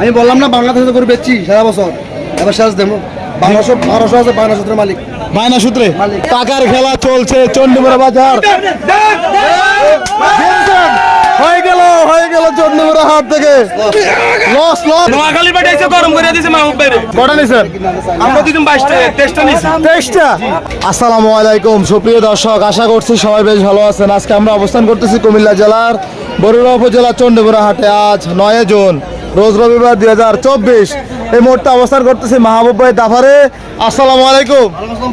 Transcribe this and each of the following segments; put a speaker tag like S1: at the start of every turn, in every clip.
S1: আমি বললাম না বাংলাদেশে করে বেচছি সারা বছর। এবার শেষ দেবো। বারোশো বারোশো আছে বারোশো সূত্রের মালিক।
S2: বায়না সূত্রে? টাকার খেলা চলছে চন্ডিমুড়া বাজার। হয়ে গেল হয়ে গেল চন্ডিমুড়া হাট থেকে। লস লস
S3: নোয়াখালী পাঠাইছে গরম করে দিয়েছে মাহবুব ভাইরে
S2: কটা নিছেন
S3: আমরা দুজন বাইশটা তেইশটা নিছি।
S2: তেইশটা? আসসালামু আলাইকুম সুপ্রিয় দর্শক আশা করছি সবাই বেশ ভালো আছেন। আজকে আমরা অবস্থান করতেছি কুমিল্লা জেলার বরুড়া উপজেলার চন্ডিমুড়া হাটে। আজ নয় জুন। রোজ রবিবার দুই হাজার চব্বিশ। এই মুহূর্তে অবস্থান করতেছি মাহবুব ভাই দাফারে। আসসালামু আলাইকুম।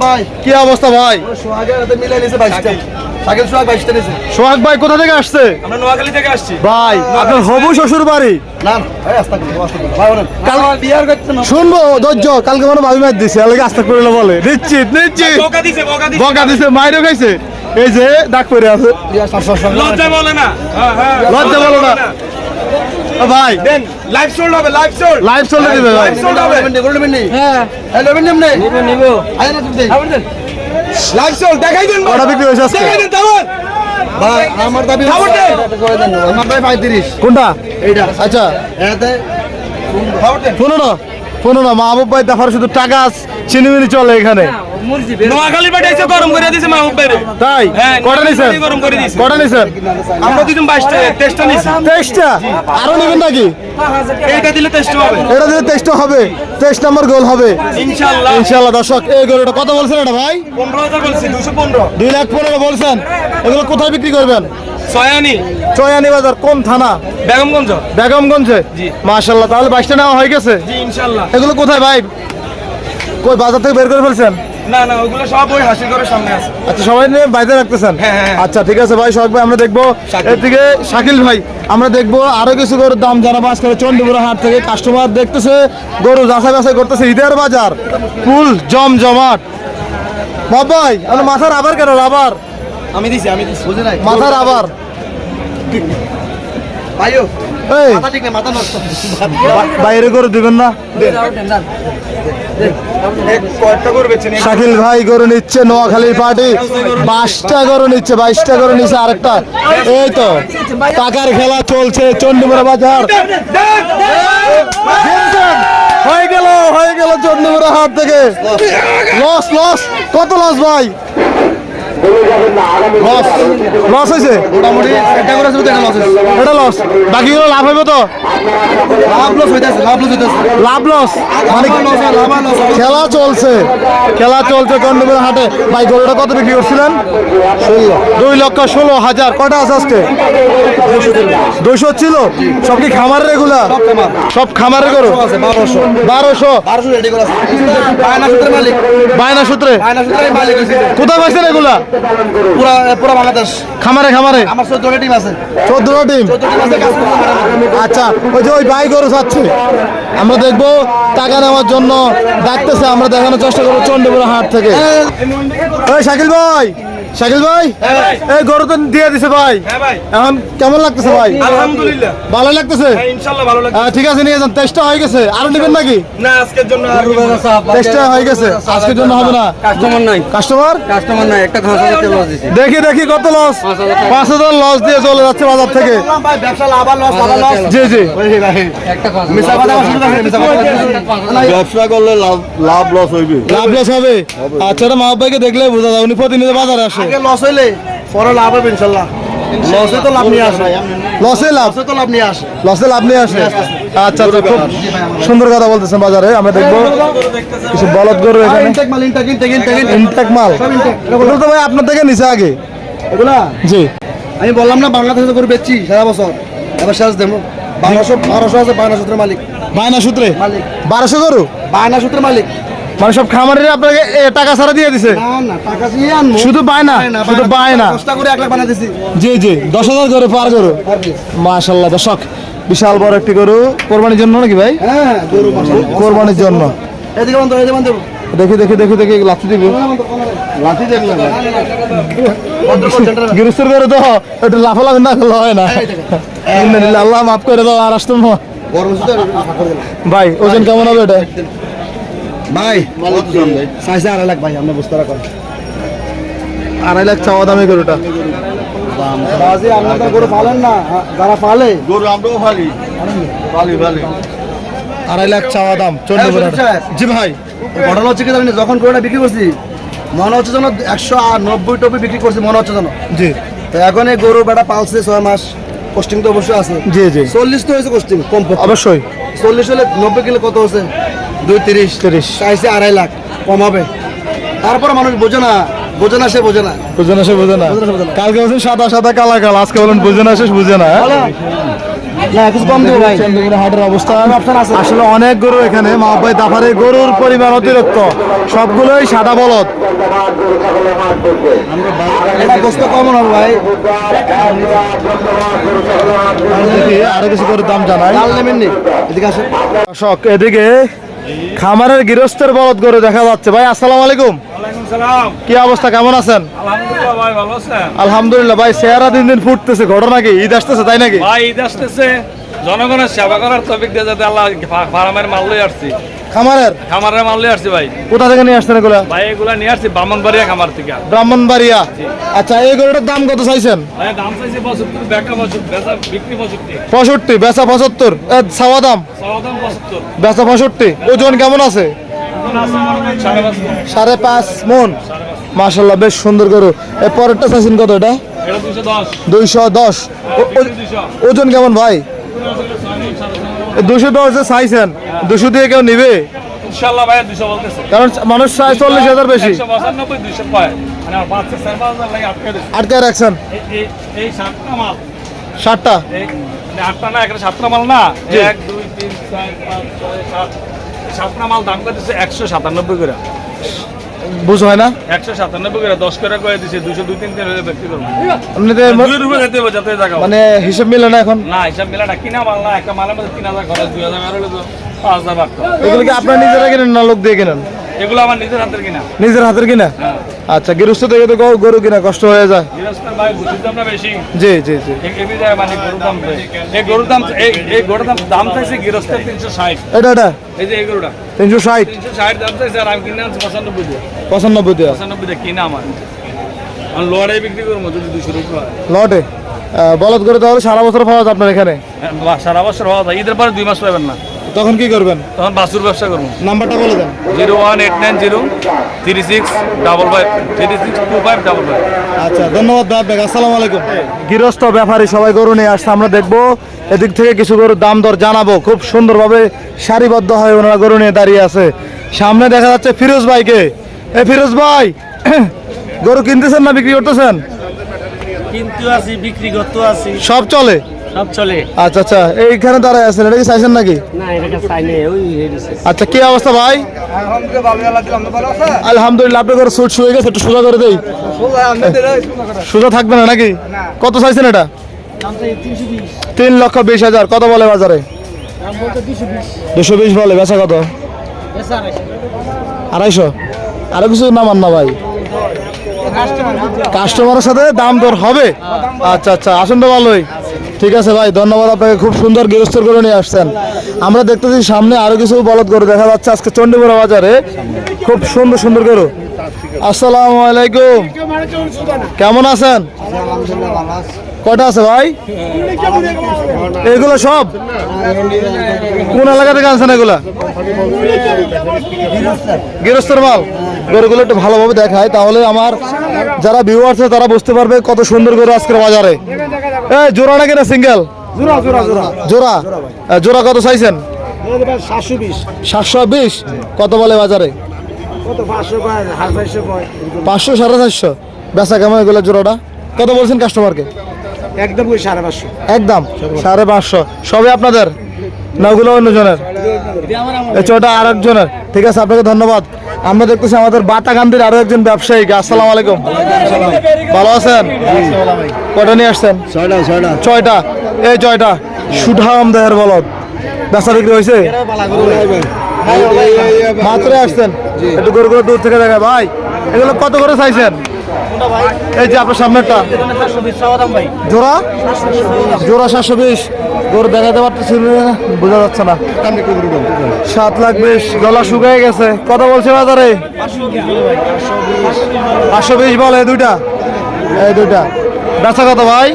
S1: ভাই।
S2: কি অবস্থা ভাই?
S1: সোহাগ
S2: ভাই কোথা থেকে আসছে? ভাই আপনার হবু শ্বশুর বাড়ি? শুনব ধৈর্য কালকে ভাবি মার দিছে আলাদা আস্তে করে বলে। নিশ্চিত নিশ্চিত।
S3: বকা দিছে
S2: মাইরও খাইছে। এই যে ডাক আছে।
S3: লজ্জা বলে না। হ্যাঁ, হ্যাঁ।
S2: লজ্জা বলো না। ও ভাই।
S3: দেন লাইভ সোল্ড হবে লাইভ সোল্ড
S2: লাইভ সোল্ড দিবে ভাই।
S3: লাইভ সোল্ড হবে।
S1: নেই হ্যাঁ। নেবেন নেবেন নিবো নিবো। আয় না তুমি
S3: লাইভ সোল্ড দেখাই দেন
S2: বড় বিক্রি হয়েছে আজকে।
S3: দেখাই দেন তাহলে
S1: ভাই আমার দাবি। করে দেন। আমার ভাই পঁয়ত্রিশ।
S2: কোনটা?
S1: এইটা।
S2: আচ্ছা।
S1: এতে
S3: দেন।
S2: শোনো না। শোনো না মাহবুব ভাই দেখার শুধু টাকা চিনিমিনি চলে এখানে।
S3: নোয়াখালী পাঠাইছে গরম করে দিয়েছে মাহবুব ভাইরে।
S2: তাই?
S3: হ্যাঁ,
S2: কটা নিছেন?
S3: নোয়াখালী গরম করে দিয়েছে।
S2: কটা নিছেন?
S3: আমরা দুজন বাইশটা তেইশটা নিছি।
S2: তেইশটা? আরও নেবেন নাকি?
S3: এইটা দিলে তেইশটা হবে।
S2: এটা দিলে তেইশটা হবে। তেইশ নম্বর গোল হবে।
S3: ইনশাল্লাহ
S2: ইনশাল্লাহ দর্শক এই গোলটা কত বলছেন এটা ভাই?
S3: পনেরো হাজার বলছি দুশো পনেরো।
S2: দুই লাখ পনেরো বলছেন। এগুলো কোথায় বিক্রি করবেন?
S3: ছয়ানি।
S2: বাজার কোন থানা?
S3: বেগমগঞ্জ।
S2: বেগমগঞ্জে
S3: জি।
S2: মাশাল্লাহ তাহলে বাইশটা নেওয়া হয়ে গেছে?
S3: ইনশাল্লাহ
S2: এগুলো কোথায় ভাই? কই বাজার থেকে বের করে ফেলছেন?
S3: না না ওগুলো সব ওই হাসিল ঘরের সামনে আছে।
S2: আচ্ছা সবাই নিয়ে বাইরে রাখতেছেন?
S3: হ্যাঁ, হ্যাঁ।
S2: আচ্ছা ঠিক আছে ভাই ভাই আমরা দেখব। এদিকে শাকিল ভাই আমরা দেখব আরও কিছু গরুর দাম জানাব আজকে চন্ডিপুরা হাট থেকে। কাস্টমার দেখতেছে গরু যাচাই বাছাই করতেছে ঈদের বাজার ফুল জম জমাট বাবাই আমরা মাথার আবার কেন? আবার
S3: আমি দিছি আমি দিছি।
S1: বুঝে নাই
S2: মাথার আবার।
S1: ভাইও
S2: বাইরে করে দিবেন না। শাকিল ভাই গরু নিচ্ছে নোয়াখালীর পার্টি। পাঁচটা গরু নিচ্ছে বাইশটা গরু নিচ্ছে আরেকটা। এই তো টাকার খেলা চলছে চন্ডিপুরা বাজার। হয়ে গেল হয়ে গেল চন্ডিপুরা হাট থেকে। লস লস কত লস ভাই? লস লস হয়েছে?
S1: মোটামুটি একটা করে একটা লস হয়েছে।
S2: এটা লস বাকিগুলো লাভ হবে তো?
S1: লাভ লস হইতাছে লাভ লস হইতাছে।
S2: লাভ লস মানে খেলা চলছে। খেলা চলছে চন্ডিপুরা হাটে। ভাই গরুটা কত বিক্রি করছিলেন? ষোলো। দুই লক্ষ ষোলো হাজার। কটা আছে আজকে? দুইশো ছিল। সব কি খামারের এগুলা? সব খামারের গরু?
S1: বারোশো
S2: বারোশো।
S1: বারোশো। করা বায়না
S2: সূত্রে? কোথায় পাইছেন এগুলা?
S1: পুরা পুরা বাংলাদেশ।
S2: খামারে খামারে।
S1: আমার চোদ্দটা টিম আছে।
S2: চোদ্দটা টিম?
S1: চোদ্দ টিম আছে কাজ করতে পারে না।
S2: আচ্ছা ওই যে ওই ভাই গরু যাচ্ছে। আমরা দেখব টাকা নেওয়ার জন্য ডাকতেছে আমরা দেখানোর চেষ্টা করব চন্ডীপুর হাট থেকে। ওই শাকিল ভাই শাকিল ভাই? এই গরু তো দিয়ে দিছে ভাই।
S3: হ্যাঁ
S2: এখন কেমন লাগতেছে ভাই?
S3: আলহামদুলিল্লাহ।
S2: ভালো লাগতেছে?
S3: হ্যাঁ ভালো লাগবে
S2: ঠিক আছে নিয়ে যান। তেইশটা হয়ে গেছে। আরও নেবেন নাকি?
S3: না আজকের জন্য আর।
S2: তেইশটা হয়ে গেছে। আজকের জন্য হবে না।
S1: কাস্টমার নাই।
S2: কাস্টমার
S1: কাস্টমার নাই। একটা ঘাস তেল দিছি।
S2: দেখি দেখি কত লস পাঁচ হাজার লস দিয়ে চলে যাচ্ছে বাজার থেকে।
S1: ভাই ব্যবসা লাভ আর লস লাভ লস
S2: জি জি।
S1: শুরু করে মিছা কথা
S4: ব্যবসা করলে লাভ লাভ লস হইবে।
S2: লাভ লস হবে। আচ্ছা মাহবুব ভাইকে দেখলে বোঝা যায় উনি প্রতিনিধি বাজারে আসে।
S1: আগে লস হইলে পরে লাভ হবে ইনশাল্লাহ। লসে তো লাভ নিয়ে আসে।
S2: লসে লাভ?
S1: তো লাভ নিয়ে আসে।
S2: লসে লাভ নিয়ে আসে? আচ্ছা আচ্ছা খুব সুন্দর কথা বলতেছেন বাজারে। আমরা দেখব কিছু বলদ গরু এখানে।
S1: ইনটেক মাল ইনটেক ইনটেক ইনটেক
S2: ইনটেক মাল। এগুলো তো ভাই আপনার থেকে নিচে আগে।
S1: এগুলা?
S2: জি।
S1: আমি বললাম না বাংলাদেশে করে বেচছি সারা বছর। এবার শেষ দেবো। বারোশো বারোশো আছে বায়না সূত্রের মালিক।
S2: বায়না সূত্রে?
S1: মালিক।
S2: বারোশো গরু?
S1: বায়না সূত্রের মালিক।
S2: মানে সব খামারের আপনাকে টাকা ছাড়া দিয়ে দিছে? শুধু বায়না শুধু বায়না
S1: করে
S2: জি জি দশ হাজার গরু পার গরু। মাশাল্লাহ দর্শক বিশাল বড় একটি গরু। কোরবানির জন্য নাকি ভাই?
S1: হ্যাঁ।
S2: কোরবানির জন্য। দেখি দেখি দেখি দেখি লাথি দিবি।
S1: লাঠি দেখলাম
S2: গরু তো একটু লাফালাফি না করলে হয় না। আল্লাহ মাফ করে দাও আর আসতো না।
S1: গরম আছে তো সাক্ষর দিলাম
S2: ভাই ওজন কেমন হবে এটা?
S1: ভাই চাইছে আড়াই লাখ ভাই আমরা বুঝতে পারলাম
S2: আড়াই লাখ চাওয়া দামি গরুটা।
S1: বাজি আপনারা গরু পালেন না যারা পালে।
S4: গরু আমরাও
S2: আড়াই লাখ চাওয়া দাম চন্ডীপুর
S1: হ্যাঁ,
S2: জি ভাই।
S1: ঘটনা হচ্ছে কি জানি যখন গরুটা বিক্রি করছি মনে হচ্ছে যেন একশো আর নব্বই টপি বিক্রি করছি মনে হচ্ছে যেন।
S2: জি।
S1: তো এখন এই গরু বেটা পালছে ছয় মাস। কোস্টিং তো অবশ্যই আছে।
S2: জি জি।
S1: চল্লিশ তো হয়েছে কোস্টিং কম।
S2: অবশ্যই।
S1: চল্লিশ হলে নব্বই কিলো কত হচ্ছে? দুই তিরিশ।
S2: তিরিশ।
S1: চাইছে আড়াই লাখ কমাবে। তারপরে মানুষ বোঝে না বোঝে না সে বোঝে না।
S2: বোঝে না সে না।
S1: বুঝে না।
S2: কালকে বলছেন সাদা সাদা কালা কালা। আজকে বলেন বোঝে না সে বুঝে না হ্যাঁ?
S1: না কিছু কম দেবো ভাই।
S2: চন্দ্রপুর হাটের অবস্থা।
S1: আছে।
S2: আসলে অনেক গরু এখানে মাহবাই দাফারে গরুর পরিমাণ অতিরিক্ত। সবগুলোই সাদা বলদ।
S1: এটা গোস্ত কম হবে ভাই।
S2: আরও কিছু গরুর দাম জানাই।
S1: এদিকে
S2: এদিকে খামারের গৃহস্থের বলদ গরু দেখা যাচ্ছে। ভাই আসসালামু আলাইকুম। কি অবস্থা কেমন আছেন?
S3: আলহামদুলিল্লাহ ভাই
S2: চেহারা দিন দিন ফুটতেছে ঘটনা কি? ঈদ আসতেছে তাই নাকি?
S3: ভাই ঈদ আসতেছে। জনগণের সেবা করার দিয়ে যাতে আল্লাহ ফার্মের মাল লই আসছি।
S2: খামারের?
S3: খামারের মাল লই আসছি ভাই।
S2: কোথা থেকে নিয়ে আসছেন এগুলা?
S3: ভাই এগুলা নিয়ে আসছি বামনবাড়িয়া খামার থেকে।
S2: ব্রাহ্মণবাড়িয়া। আচ্ছা এই গরুটার দাম কত চাইছেন?
S3: ভাই দাম চাইছি পঁচাত্তর বেচা বিক্রি পঁচাত্তর।
S2: পঁয়ষট্টি বেচা পঁচাত্তর। এ, ছাওয়া দাম?
S3: চাওয়া দাম পঁচাত্তর।
S2: বেচা পঁয়ষট্টি। ওজন কেমন আছে?
S3: সাড়ে পাঁচ।
S2: মন। মাশাল্লাহ বেশ সুন্দর গরু। এ পরেরটা চাইছেন কত এটা? দুইশো দশ। ওজন কেমন ভাই? দুশো দশ যে চাইছেন দুশো দিয়ে কেউ নিবে? কারণ মানুষ চায় চল্লিশ হাজার বেশি।
S3: মানে আটকে
S2: রাখছেন?
S3: সাতটা
S2: ষাটটা
S3: মানে আটটা না এখানে সাতটা মাল না? এক দুই তিন চার পাঁচ ছয় সাত। সাতটা মাল দাম করতেছে একশো সাতানব্বই করে।
S2: বুঝ হয় না?
S3: একশো সাতানব্বই করে দশ করে করে দিছে দুশো দুই তিন তিন ব্যক্তি করব।
S2: মানে হিসাব মিলে না এখন?
S3: না হিসাব মিলে না কিনা মাল না একটা মালের মধ্যে তিন হাজার খরচ দুই হাজার পাঁচ হাজার বাড়তো।
S2: এগুলো কি আপনার নিজেরা কিনেন না লোক দিয়ে কিনেন?
S3: এগুলো আমার নিজের হাতের কিনা।
S2: নিজের হাতের কিনা?
S3: হ্যাঁ।
S2: আচ্ছা গৃহস্থ থেকে তো গরু- কিনা কষ্ট হয়ে যায়।
S3: গৃহস্থের ভাই বুঝির দামটা বেশি?
S2: জি জি জি।
S3: এই- এই মানে গরুর দাম এই গরুর দাম এই এই গরুর দাম দাম চাইছে গৃহস্থের তিনশো ষাট।
S2: এটা এটা?
S3: এই যে এই গরুটা।
S2: তিনশো ষাট?
S3: তিনশো ষাট দাম চাইছে আর আমি কিনে আনছি পঁচানব্বই দিয়ে।
S2: পঁচানব্বই দেওয়া
S3: পঁচানব্বই দিয়ে কিনা আমার। আমি লোয়ারে বিক্রি করব যদি দুশো রুপি
S2: লটে? বলদ করে তাহলে সারা বছর পাওয়া যায় আপনার এখানে?
S3: হ্যাঁ, সারা বছর হওয়া যায়। ঈদের পরে দুই মাস পাবেন না।
S2: তখন কি করবেন?
S3: তখন বাসুর ব্যবসা করব।
S2: নাম্বারটা বলে দেন।
S3: Zero one eight nine zero three six double five three six two five double five.
S2: আচ্ছা ধন্যবাদ ভাই আপনাকে। আসসালামু আলাইকুম। গৃহস্থ ব্যাপারী সবাই গরু নিয়ে আসছে আমরা দেখব। এদিক থেকে কিছু গরুর দাম দর জানাব। খুব সুন্দরভাবে সারিবদ্ধ হয়ে ওনারা গরু নিয়ে দাঁড়িয়ে আছে। সামনে দেখা যাচ্ছে ফিরোজ ভাইকে। এ ফিরোজ ভাই গরু কিনতেছেন না বিক্রি করতেছেন?
S5: কিন্তু আছি বিক্রি করতে আছি
S2: সব চলে?
S5: সব চলে।
S2: আচ্ছা আচ্ছা এইখানে দাঁড়ায় আছেন এটা কি চাইছেন নাকি?
S5: না এটা চাইলে ওই
S2: আচ্ছা কি অবস্থা ভাই? আলহামদুলিল্লাহ আপনার ঘরে সুট শুয়ে গেছে একটু সোজা করে দেই। সোজা থাকবে না নাকি? কত চাইছেন এটা? তিন লক্ষ বিশ হাজার কত বলে বাজারে? দুশো বিশ বলে বেচা কত? আড়াইশো। আরও কিছু নামান না ভাই? কাস্টমারের সাথে দাম দর হবে? আচ্ছা আচ্ছা আসুন তো ভালোই। ঠিক আছে ভাই, ধন্যবাদ আপনাকে, খুব সুন্দর গৃহস্থর করে নিয়ে আসছেন। আমরা দেখতেছি সামনে আরও কিছু বলদ গরু দেখা যাচ্ছে আজকে চণ্ডীপুরা বাজারে। খুব সুন্দর সুন্দর গরু। আসসালামু আলাইকুম। কেমন আছেন? কটা আছে ভাই? এগুলো সব? কোন এলাকা থেকে আনছেন এগুলা? গৃহস্থের মাল। গরুগুলো একটু ভালোভাবে দেখায় তাহলে আমার যারা ভিউ আছে, তারা বুঝতে পারবে কত সুন্দর গরু আজকের বাজারে। এই জোড়া নাকি না সিঙ্গেল
S1: জোড়া জোড়া জোড়া।
S2: জোড়া? জোড়া কত চাইছেন?
S1: সাতশো বিশ।
S2: কত বলে বাজারে?
S1: পাঁচশো
S2: সাড়ে চারশো বেচা কেমন এগুলো জোড়াটা? কত বলছেন কাস্টমারকে
S1: একদম ওই সাড়ে পাঁচশো।
S2: একদম সাড়ে পাঁচশো। সবে আপনাদের? না ওগুলো অন্যজনের ওটা আর একজনের। ঠিক আছে আপনাকে ধন্যবাদ। আমরা দেখতেছি আমাদের বাটা গান্ধীর আরও একজন ব্যবসায়িক আসসালামু আলাইকুম। ভালো আছেন? কটা নিয়ে আসছেন?
S1: ছয়টা
S2: এই ছয়টা। সুঠাম দেহের বলদ। বেচা বিক্রি হয়েছে? মাত্র আসছেন? একটু গরুগুলো দূর থেকে দেখা ভাই এগুলো কত করে চাইছেন? এই যে আপনার সামনেরটা। জোড়া? জোড়া সাতশো বিশ। গরু দেখাতে পারতেছি বোঝা যাচ্ছে না। সাত লাখ বিশ, গলা শুকিয়ে গেছে। কত বলছে বাজারে? পাঁচশো বিশ বলে দুইটা। এই দুইটা। বেচা কত ভাই?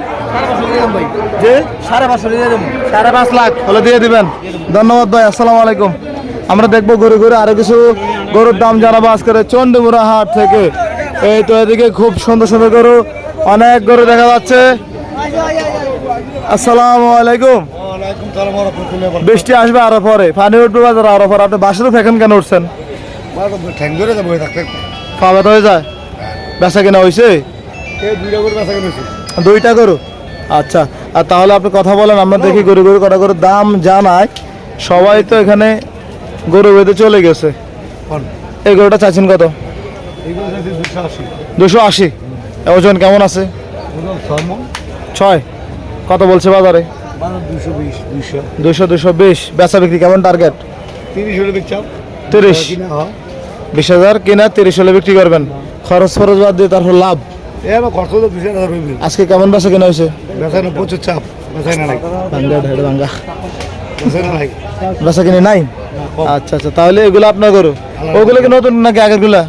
S2: যে
S1: সাড়ে
S2: পাঁচ লাখ হলে দিয়ে দিবেন। ধন্যবাদ ভাই, আসসালামু আলাইকুম। আমরা দেখব ঘুরে ঘুরে আরও কিছু গরুর দাম জানাব আজকের এই চন্ডীমুড়া হাট থেকে। এই তো এদিকে খুব সুন্দর সুন্দর গরু অনেক গরু দেখা যাচ্ছে। আসসালামু আলাইকুম। বৃষ্টি আসবে আরও পরে পানি উঠবে বাজার আরও পরে। আপনি বাসাতে থাকেন কেন উঠছেন?
S1: থাকতে
S2: খাওয়া হয়ে যায়? বেচা কেনা হয়েছে
S1: দুইটা
S2: গরু? আচ্ছা আর তাহলে আপনি কথা বলেন আমরা দেখি গরু গরু কটা গরুর দাম জানাই। সবাই তো এখানে গরু বেঁধে চলে গেছে। এই গরুটা চাইছেন কত?
S1: দুশো আশি।
S2: ওজন কেমন আছে?
S1: ছয়
S2: কত বলছে বাজারে?
S1: দুশো দুশো।
S2: বিশ। বেচা বিক্রি কেমন টার্গেট
S1: তিরিশ হয়।
S2: বিশ হাজার কিনা তিরিশ হলে বিক্রি করবেন। খরচ ফরচ বাদ দিয়ে তারপর লাভ। আজকে কেমন বেচা কেনা হয়েছে?
S1: প্রচুর চাপ।
S2: বেচা কিনে নাই? আচ্ছা আচ্ছা তাহলে এগুলো আপনার গরু ওগুলো কি নতুন নাকি
S1: আগেরগুলা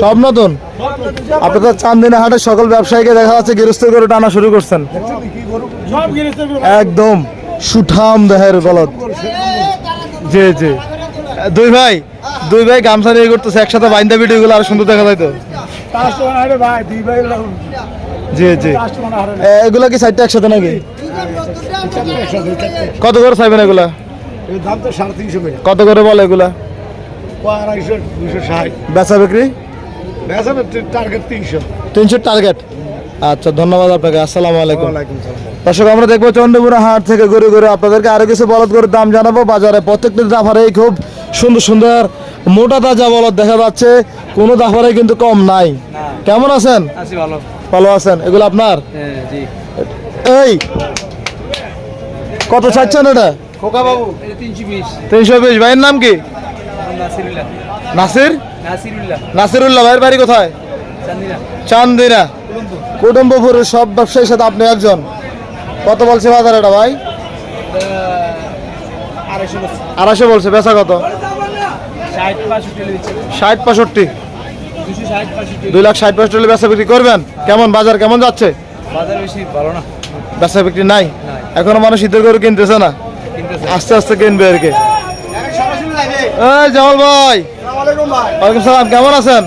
S1: সব
S2: নতুন। আপনি তো চান্দিনা হাটের সকল ব্যবসায়ীকে দেখা যাচ্ছে গৃহস্থ করে টানা শুরু করছেন। একদম সুঠাম দেহের বলদ জি জি। দুই ভাই দুই ভাই গামছা নিয়ে করতেছে একসাথে বাইন্দা ভিডিও গুলো আর সুন্দর দেখা যায় তো জি জি। এগুলা কি সাইডটা একসাথে নাকি? কত করে চাইবেন এগুলা?
S1: এর দাম তো সাড়ে তিনশো করে।
S2: কত করে বলে এগুলা?
S1: আড়াইশো দুশো ষাট।
S2: বেচা বিক্রি?
S1: বেচা টার্গেট তিনশো।
S2: তিনশো টার্গেট আচ্ছা ধন্যবাদ আপনাকে আসসালামু আলাইকুম।
S1: ওয়ালাইকুম
S2: দর্শক আমরা দেখব চন্দ্রপুরা হাট থেকে ঘুরে ঘুরে আপনাদেরকে আরও কিছু বলদ গরুর দাম জানাব। বাজারে প্রত্যেকটি দাফারেই খুব সুন্দর সুন্দর মোটা তাজা বলদ দেখা যাচ্ছে। কোনো দাফারে কিন্তু কম নাই। কেমন আছেন?
S5: ভালো।
S2: ভালো আছেন। এগুলো আপনার?
S5: হ্যাঁ
S2: এই কত চাচ্ছেন এটা?
S1: খোকা বাবু?
S5: তিনশো বিশ।
S2: ভাইয়ের নাম কি? নাসির?
S5: নাসিরুল্লাহ।
S2: ভাইয়ের বাড়ি কোথায়?
S5: চান্দিনা।
S2: কুটুম্বপুরের সব ব্যবসায়ীর সাথে আপনি একজন। কত বলছে বাজার এটা ভাই?
S5: আড়াইশো
S2: বলছে। বেচা কত?
S5: ষাট পাঁচষট্টি
S2: দুই লাখ ষাট পঁয়ষট্টি বেচা বিক্রি করবেন? কেমন বাজার কেমন যাচ্ছে?
S5: বাজার বেশি ভালো না।
S2: বেচা বিক্রি নাই? এখনও মানুষ শীতের গরু কিনতেছে না। আস্তে আস্তে কিনবে আর কি। এই জামাল ভাই। ওয়ালাইকুম সালাম কেমন আছেন?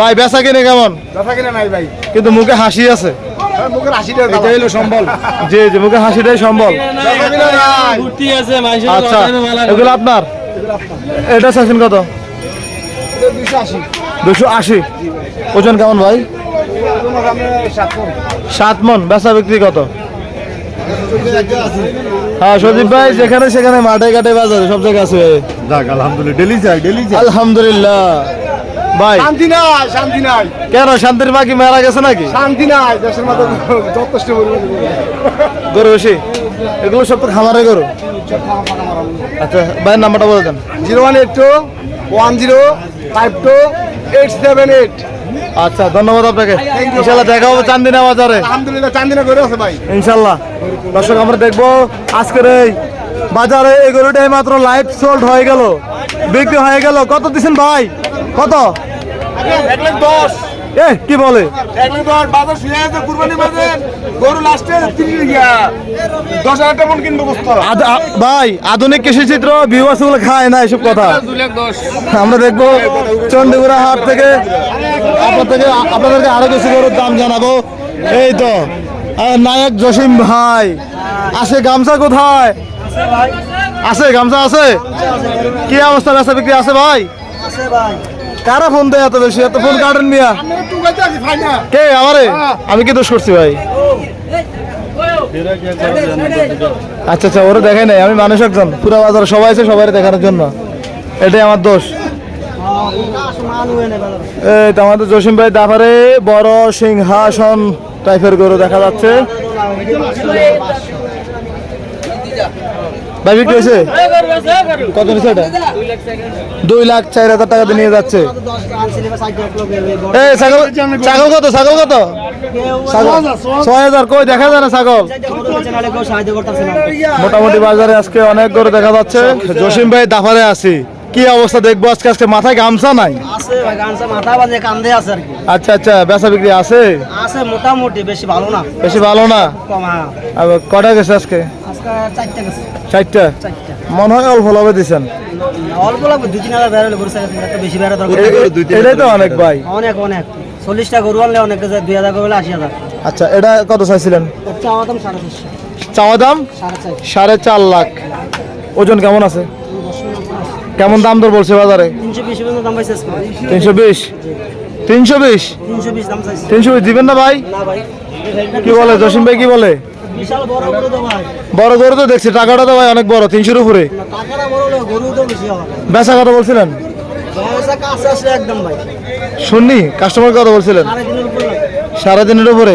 S2: ভাই বেচা কিনে কেমন?
S1: ব্যথা কিনা নাই ভাই।
S2: কিন্তু মুখে হাসি আছে। জি জি মুখে হাসিটাই সম্বল। আচ্ছা এগুলো আপনার? এটা চাইছেন কত?
S1: দুশো আশি।
S2: ওজন কেমন ভাই? সাত মন। বেচা বিক্রি কত? হ্যাঁ সজীব ভাই যেখানে সেখানে মাঠে ঘাটে বাজারে সব জায়গায় আছে
S4: যাক আলহামদুলিল্লাহ ডেলি যাই ডেলি যাই।
S2: আলহামদুলিল্লাহ। ভাই
S1: শান্তি নাই শান্তি নাই।
S2: কেন শান্তির বাকি মারা গেছে নাকি?
S1: শান্তি নাই দেশের মতো যথেষ্ট
S2: গরু বেশি? এগুলো সব তো খামারে গরু। আচ্ছা ভাইয়ের নাম্বারটা বলে দেন।
S1: Zero one eight two one zero five two eight seven eight.
S2: আচ্ছা ধন্যবাদ আপনাকে। ইনশাল্লাহ দেখা হবে চান্দিনা বাজারে।
S1: আলহামদুলিল্লাহ চান্দিনা করে আছে ভাই।
S2: ইনশাল্লাহ। দর্শক আমরা দেখব আজকের এই বাজারে এই গরুটাই মাত্র লাইভ সোল্ড হয়ে গেল বিক্রি হয়ে গেল। কত দিছেন ভাই? কত?
S1: এক লাখ দশ।
S2: এ কি বলে?
S1: এক লাখ দশ বাজার শুয়ে আছে কুরবানি বাজার। গরু লাস্টে দশ হাজার টাকা কিনবো বস্তু।
S2: আদ- আ- ভাই আধুনিক কৃষি চিত্র ভিউ আসলে খায় না এসব কথা। আমরা দেখব চন্ডীগুড়া হাট থেকে আপনার থেকে আপনাদেরকে আরও কিছু গরুর দাম জানাব। এই তো নায়ক জসিম ভাই। আছে গামছা কোথায়? আছে গামছা আছে? কি অবস্থা বেচা বিক্রি আছে ভাই। কারা ফোন দেয় এত বেশি? এত ফোন কাটেন মিয়া। কে? আমারে? আমি কি দোষ করছি ভাই? আচ্ছা আচ্ছা ওরা দেখাই নাই। আমি মানুষ একজন। পুরো বাজার সবাই আছে, সবাই দেখানোর জন্য। এটাই আমার দোষ। এই তো আমাদের জসিম ভাই দাফারে বড় সিংহাসন টাইপের গরু দেখা যাচ্ছে। ভাই বিক্রি হয়েছে? কত নিচ্ছে এটা? দুই লাখ চার হাজার টাকা দিয়ে নিয়ে যাচ্ছে। ছাগল ছাগল কত ছাগল কত? ছয় হাজার কই? দেখা যায় না ছাগল? মোটামুটি বাজারে আজকে অনেক গরু দেখা যাচ্ছে। জসিম ভাই দাফারে আছি। কি অবস্থা দেখব? আজকে আজকে মাথায় গামছা নাই? আচ্ছা আচ্ছা বেচা বিক্রি আছে?
S6: মোটামুটি বেশি ভালো না।
S2: বেশি ভালো না?
S6: হ্যাঁ।
S2: কটা গেছে আজকে?
S6: চারটে
S2: মনে হয় অল্প লাভে দিচ্ছেন
S6: অল্প লাগবে দুই তিন হাজার বেড়ালে গরু বেশি বেড়া দরকার।
S2: এটাই তো অনেক ভাই।
S6: অনেক অনেক। চল্লিশটা গরু আনলে অনেক দুই হাজার করে আশি হাজার।
S2: আচ্ছা এটা কত চাইছিলেন?
S6: চাওয়া দাম সাড়ে চারশো।
S2: চাওয়া দাম?
S6: সাড়ে চার।
S2: লাখ। ওজন কেমন আছে? কেমন দাম দর বলছে বাজারে?
S6: তিনশো বিশ।
S2: তিনশো বিশ? তিনশো বিশ? দিবেন না ভাই। কি বলে জসিম ভাই কি বলে?
S6: বড় গরু তো
S2: দেখছি টাকাটা তো ভাই অনেক বড় তিনশোর উপরে। বেচা কথা বলছিলেন? শুননি কাস্টমার কথা বলছিলেন। সারাদিনের উপরে?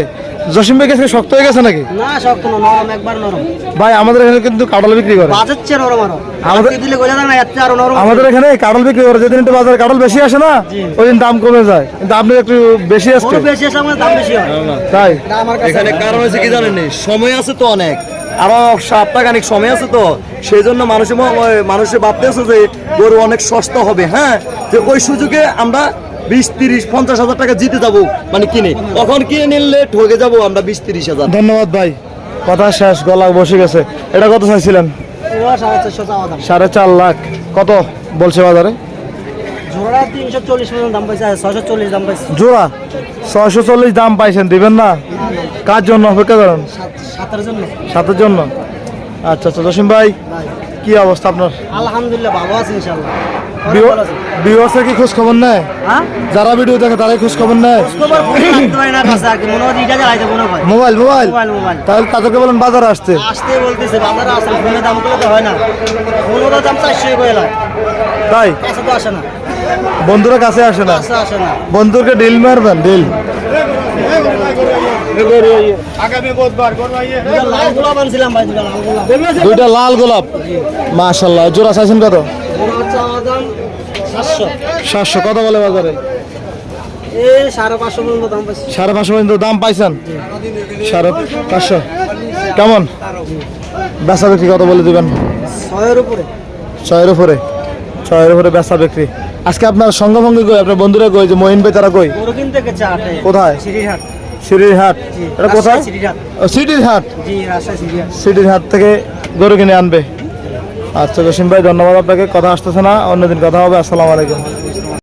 S2: জসিম ভাই গেছে শক্ত হয়ে গেছে নাকি?
S6: না শক্ত না নরম একবার নরম।
S2: ভাই আমাদের এখানে কিন্তু কাটল বিক্রি করে।
S6: বাজের চেয়ে নরম আরও।
S2: আমাদের-
S6: দিলে গোজা না এত আরও নরম
S2: আমাদের এখানে কাটল বিক্রি করে যেদিন একটু বাজারে কাটল বেশি আসে না ওই দিন দাম কমে যায়। কিন্তু আপনি একটু বেশি আসছে
S6: বেশি আসলে আমাদের দাম বেশি হয়।
S2: তাই?
S6: কাছে
S7: এখানে কারণ হচ্ছে কি জানেন সময় আছে তো অনেক। আরও সপ্তাহখানিক সময় আছে তো। সেই জন্য মানুষের ম- ওই মানুষে ভাবতেছে যে গরু অনেক সস্তা হবে হ্যাঁ? যে ওই সুযোগে আমরা বিশ তিরিশ পঞ্চাশ হাজার টাকা জিতে যাব মানে কিনে। তখন কিনে নিলে ঠকে যাব আমরা বিশ তিরিশ হাজার।
S2: ধন্যবাদ ভাই। কথা শেষ গলা বসে গেছে। এটা কত চাইছিলেন?
S6: সাড়ে
S2: চার লাখ। কত বলছে বাজারে?
S6: জোড়া চল্লিশ দাম ছয়শো চল্লিশ
S2: পাইছেন দিবেন না? কার জন্য অপেক্ষা করেন?
S6: সাতের জন্য।
S2: আচ্ছা আচ্ছা জসিম ভাই। কি অবস্থা আপনার?
S6: আলহামদুলিল্লাহ ভালো আছে ইনশাল্লাহ অনেক
S2: বিওয়াসের কি খোঁজ খবর নেয়
S6: হ্যাঁ?
S2: যারা ভিডিও দেখে তারাই খোঁজ খবর নেয় মোবাইল মোবাইল? তাহলে তাদেরকে বলেন বাজারে আসতে।
S6: আসতে বলতেছে বাজারে আসলে ফোনের দামগুলো তো হয় না। ফোনের দাম চারশো করে
S2: তাই?
S6: কাছে তো আসে না।
S2: বন্ধুরা কাছে আসে না।
S6: কাছে আসে না।
S2: বন্ধুকে ডিল মারবেন ডিল দুইটা লাল গোলাপ। মাশাল্লাহ জোড়া চাইছেন কত?
S6: সাতশো।
S2: কত বলে বাজারে?
S6: সাড়ে পাঁচশো পর্যন্ত দাম
S2: সাড়ে পাঁচশো পর্যন্ত দাম পাইছেন? সাড়ে পাঁচশো। কেমন? বেচা বিক্রি কত বলে দিবেন?
S6: ছয়ের উপরে।
S2: ছয়ের উপরে। ছয়ের উপরে বেচা বিক্রি। আজকে আপনার সঙ্গভঙ্গ কই? আপনার বন্ধুরা কই? যে মহিন ভাই তারা কই? কোথায়? সিটির হাট। এটা কোথায়? সিটির হাট। সিটির হাট থেকে গরু কিনে আনবে। আচ্ছা জসিম ভাই ধন্যবাদ আপনাকে। কথা আসতেছে না অন্যদিন কথা হবে। আসসালামু আলাইকুম।